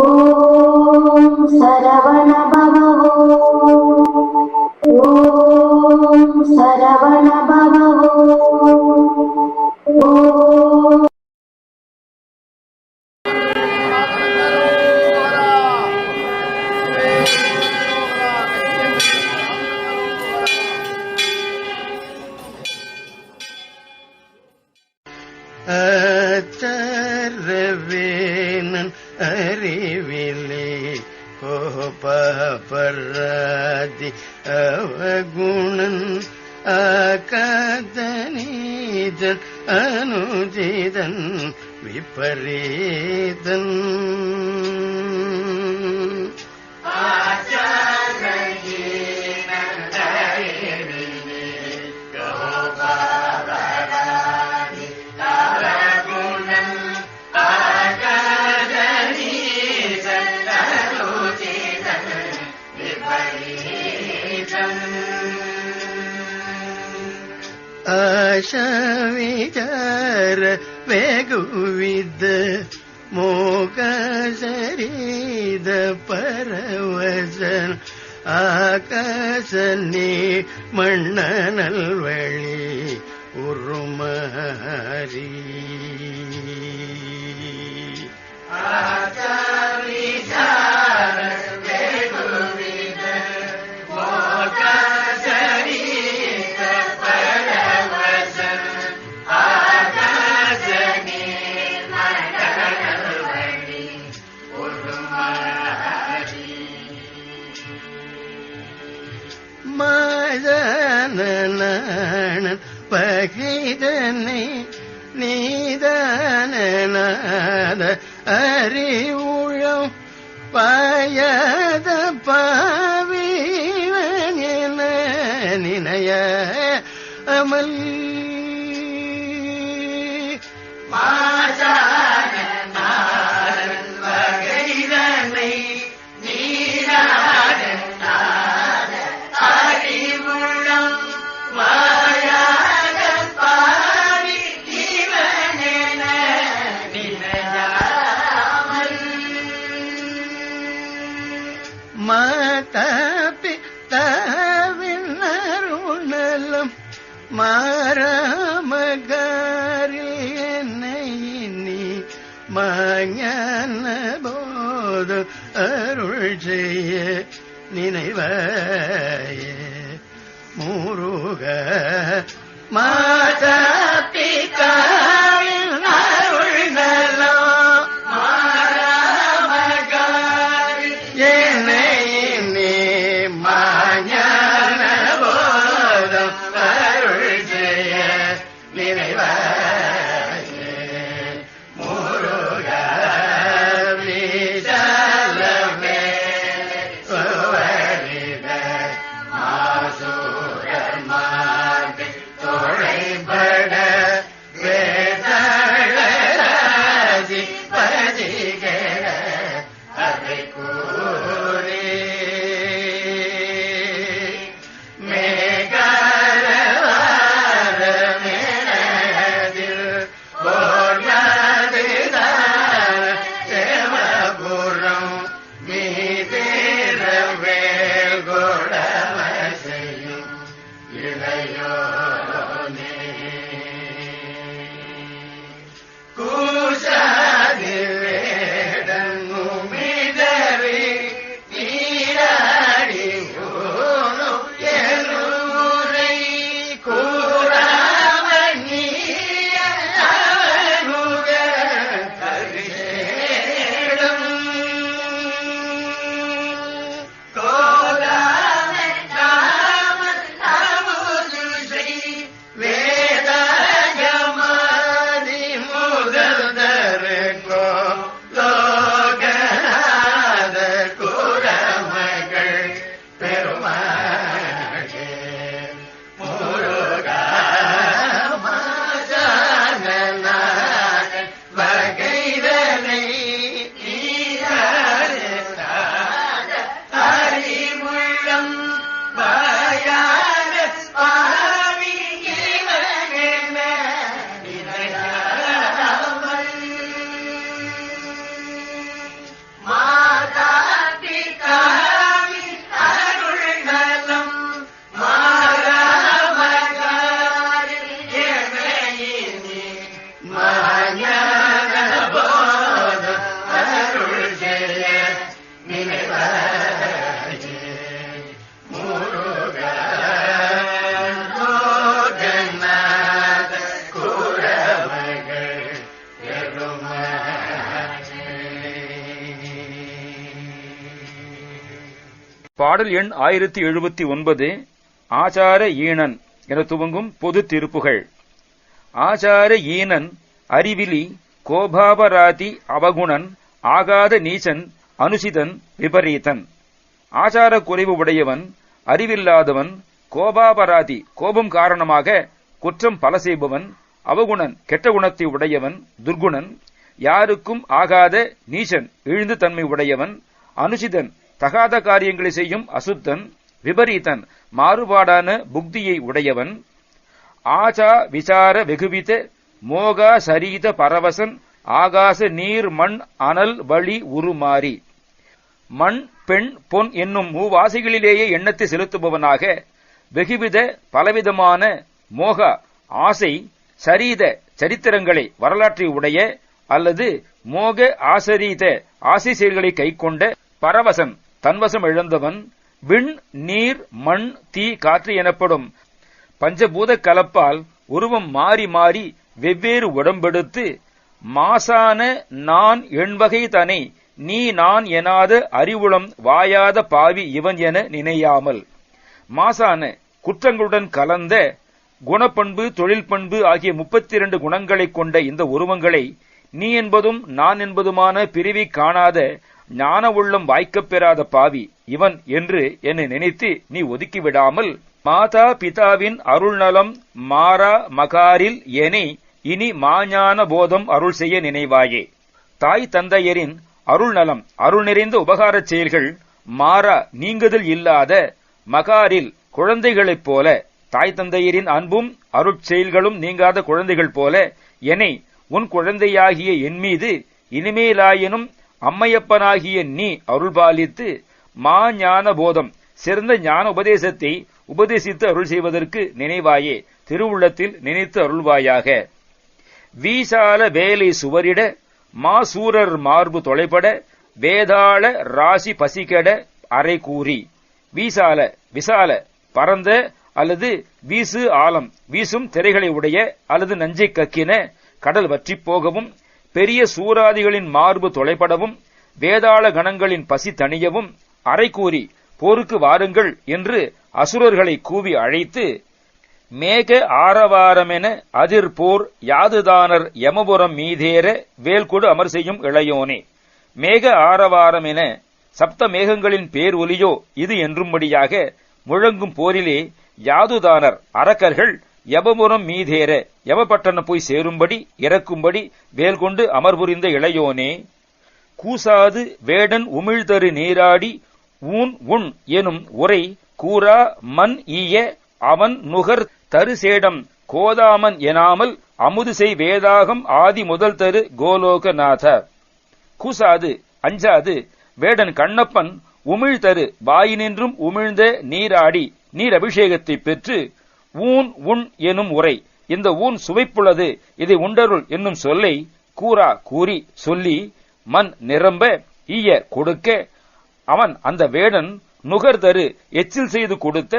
ஓம் சரவண கோபபராதி அவகுணன் ஆகாதனீதன் ವಶ ವೇಗುವಿದ ಮೋಗ ಶರೀದ ಪರವಸನ ಆಕಾಶನಿ ಮಣ್ಣನಲ್ವಳಿ ಉರುಮಹರಿ. ಆಕಾಶ மாதனன் பகைதனை நீதானநாத அறிவுழம் பாயத பாவிவன் என நினைய அமல் மாதாபி போது அருள் செய்ய நினைவாய. மூருக மாதா பிதாவின் பாடல் எண் ஆயிரத்தி எழுபத்தி ஒன்பது ஆச்சார ஈனன் என துவங்கும் பொது திருப்புகள். ஆச்சார ஈனன் அறிவிலி கோபாபராதி அவகுணன் ஆகாத நீச்சன் அனுசிதன் விபரீதன். ஆச்சார குறைவு உடையவன் அறிவில்லாதவன் கோபாபராதி கோபம் காரணமாக குற்றம் பல செய்பவன் அவகுணன் கெட்ட குணத்தை உடையவன் துர்குணன் யாருக்கும் ஆகாத நீச்சன் இழிந்து தன்மை உடையவன் அனுசிதன் தகாத காரியங்களை செய்யும் அசுத்தன் விபரீதன் மாறுபாடான புக்தியை உடையவன் ஆச்சா விசார வெகுவித மோகா சரீத பரவசன் ஆகாச நீர் மண் அனல் வழி உருமாறி. மண் பெண் பொன் என்னும் மூவாசைகளிலேயே எண்ணத்தை செலுத்துபவனாக வெகுவித பலவிதமான மோக ஆசை சரீத சரித்திரங்களை வரலாற்றை உடைய அல்லது மோக ஆசரீத ஆசை செயல்களை கைக்கொண்ட பரவசன். தன்வசம் இழந்தவன் விண் நீர் மண் தீ காற்று எனப்படும் பஞ்சபூத கலப்பால் உருவம் மாறி மாறி வெவ்வேறு உடம்பெடுத்து மாசான நான் எண்வகை தனை நீ நான் எனாத அறிவுளம் வாயாத பாவி இவன் என நினையாமல். மாசான குற்றங்களுடன் கலந்த குணப்பண்பு தொழில் பண்பு ஆகிய முப்பத்தி இரண்டு குணங்களைக் கொண்ட இந்த உருவங்களை நீ என்பதும் நான் என்பதுமான பிரிவை காணாத ஞான உள்ளம் வாய்க்கப் பெறாத பாவி இவன் என்று என்னை நினைத்து நீ ஒதுக்கிவிடாமல் மாதா பிதாவின் அருள் நலம் மாறா மகாரில் எனை இனி மாஞான போதம் அருள் செய்ய நினைவாயே. தாய் தந்தையரின் அருள் நலம் அருள் நிறைந்த உபகாரச் செயல்கள் மாறா நீங்குதல் இல்லாத மகாரில் குழந்தைகளைப் போல தாய் தந்தையரின் அன்பும் அருட்செயல்களும் நீங்காத குழந்தைகள் போல என்னை உன் குழந்தையாகிய என் மீது இனிமேலாயினும் அம்மையப்பனாகிய நீ அருள்பாலித்து மா ஞான போதம் சிறந்த ஞான உபதேசத்தை உபதேசித்து அருள் செய்வதற்கு நினைவாயே திருவுள்ளத்தில் நினைத்து அருள்வாயாக. வீசால வேலை சுவரிட மாசூரர் மார்பு தொலைபட வேதாள ராசி பசிகட அரை கூறி. வீசால விசால பரந்த அல்லது வீசு ஆலம் வீசும் திரைகளை உடைய அல்லது நஞ்சை கக்கின கடல் வற்றி போகவும் பெரிய சூராதிகளின் மார்பு தொலைபடவும் வேதாள கணங்களின் பசி தணியவும் அறை கூறி போருக்கு வாருங்கள் என்று அசுரர்களை கூவி அழைத்து மேக ஆரவாரமென அதிர் போர் யாதுதானர் யமபுரம் மீதேற வேல்கொடு அமர் செய்யும் இளையோனே. மேக ஆரவாரமென சப்த மேகங்களின் பேர் ஒலியோ இது என்றும்படியாக முழங்கும் போரிலே யாதுதானர் அரக்கர்கள் யமபுரம் மீதேற. யமபட்டணம் போய் சேரும்படி இறக்கும்படி வேல் கொண்டு அமர்புரிந்த இளையோனே கூசாது வேடன் உமிழ்தரு நீராடி ஊன் உண் எனும் உரை கூறா மண் ஈய அவன் நுகர் தரு சேடம். கோதாமன் எனாமல் அமுது செய் வேதாகம் ஆதி முதல் தரு கோலோகநாத. கூசாது அஞ்சாது வேடன் கண்ணப்பன் உமிழ்தரு வாயினின்றும் உமிழ்ந்த நீராடி நீர் அபிஷேகத்தை பெற்று ஊன் உண் எனும் உரை. இந்த ஊன் சுவைப்புள்ளது. இதை உண்டருள் என்னும் சொல்லை கூறா கூறி சொல்லி மண் நிரம்ப ஈய கொடுக்க அவன் அந்த வேடன் நுகர்தரு எச்சில் செய்து கொடுத்த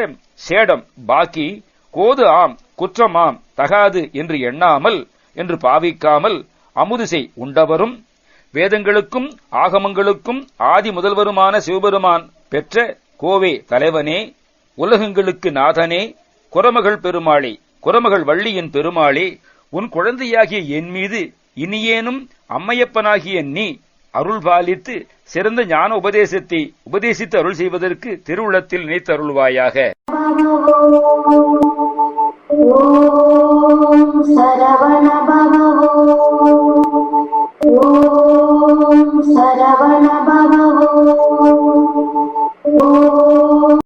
சேடம் பாக்கி கோது ஆம் குற்றமாம் தகாது என்று எண்ணாமல் என்று பாவிக்காமல் அமுதுசை உண்டவரும் வேதங்களுக்கும் ஆகமங்களுக்கும் ஆதி முதல்வருமான சிவபெருமான் பெற்ற கோவே தலைவனே உலகங்களுக்கு நாதனே குரமகள் பெருமாளே குரமகள் வள்ளியின் பெருமாளே உன் குழந்தையாகிய என் மீது இனியேனும் அம்மையப்பனாகிய நீ அருள் பாலித்து சிறந்த ஞான உபதேசத்தை உபதேசித்து அருள் செய்வதற்கு திருவுளத்தில் நினைத்தருள்வாயாக. சரவண